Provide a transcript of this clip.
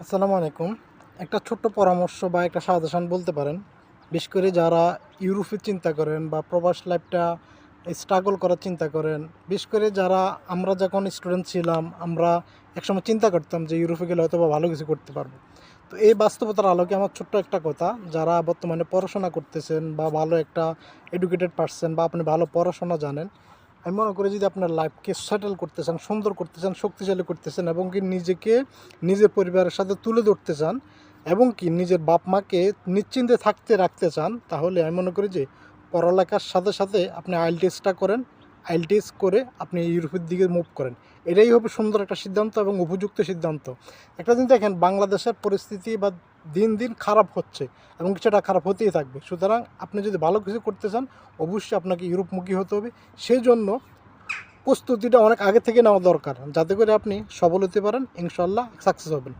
আসসালামু আলাইকুম। একটা ছোট্ট পরামর্শ বা একটা সাজেশন বলতে পারেন। বিশেষ করে যারা ইউরোপের চিন্তা করেন বা প্রবাস লাইফটা স্ট্রাগল করার চিন্তা করেন, বিশেষ করে যারা আমরা যখন স্টুডেন্ট ছিলাম, আমরা একসময় চিন্তা করতাম যে ইউরোপে গেলে হয়তো বা ভালো কিছু করতে পারব। তো এই বাস্তবতার আলোকে আমার ছোট্ট একটা কথা, যারা বর্তমানে পড়াশোনা করতেছেন বা ভালো একটা এডুকেটেড পারসন বা আপনি ভালো পড়াশোনা জানেন আমি মনে করি যদি আপনার লাইফকে সেটেল করতে চান, সুন্দর করতে চান, শক্তিশালী করতে চান এবং কি নিজেকে, নিজের পরিবারের সাথে তুলে ধরতে চান এবং কি নিজের বাপ মাকে নিশ্চিন্তে থাকতে রাখতে চান, তাহলে আমি মনে করি যে পড়ালেখার সাথে সাথে আপনি আইল টেস্টটা করেন আইল টেস্ট করে আপনি ইউরোপের দিকে মুভ করেন। এটাই হবে সুন্দর একটা সিদ্ধান্ত এবং উপযুক্ত সিদ্ধান্ত। একটা দিন দেখেন, বাংলাদেশের পরিস্থিতি বা দিন দিন খারাপ হচ্ছে এবং সেটা খারাপ হতেই থাকবে। সুতরাং আপনি যদি ভালো কিছু করতে চান, অবশ্যই আপনাকে ইউরোপমুখী হতে হবে। সেই জন্য প্রস্তুতিটা অনেক আগে থেকে নেওয়া দরকার। যাতে করে আপনি সফল হতে পারেন ইনশাল্লাহ সাকসেস হবেন।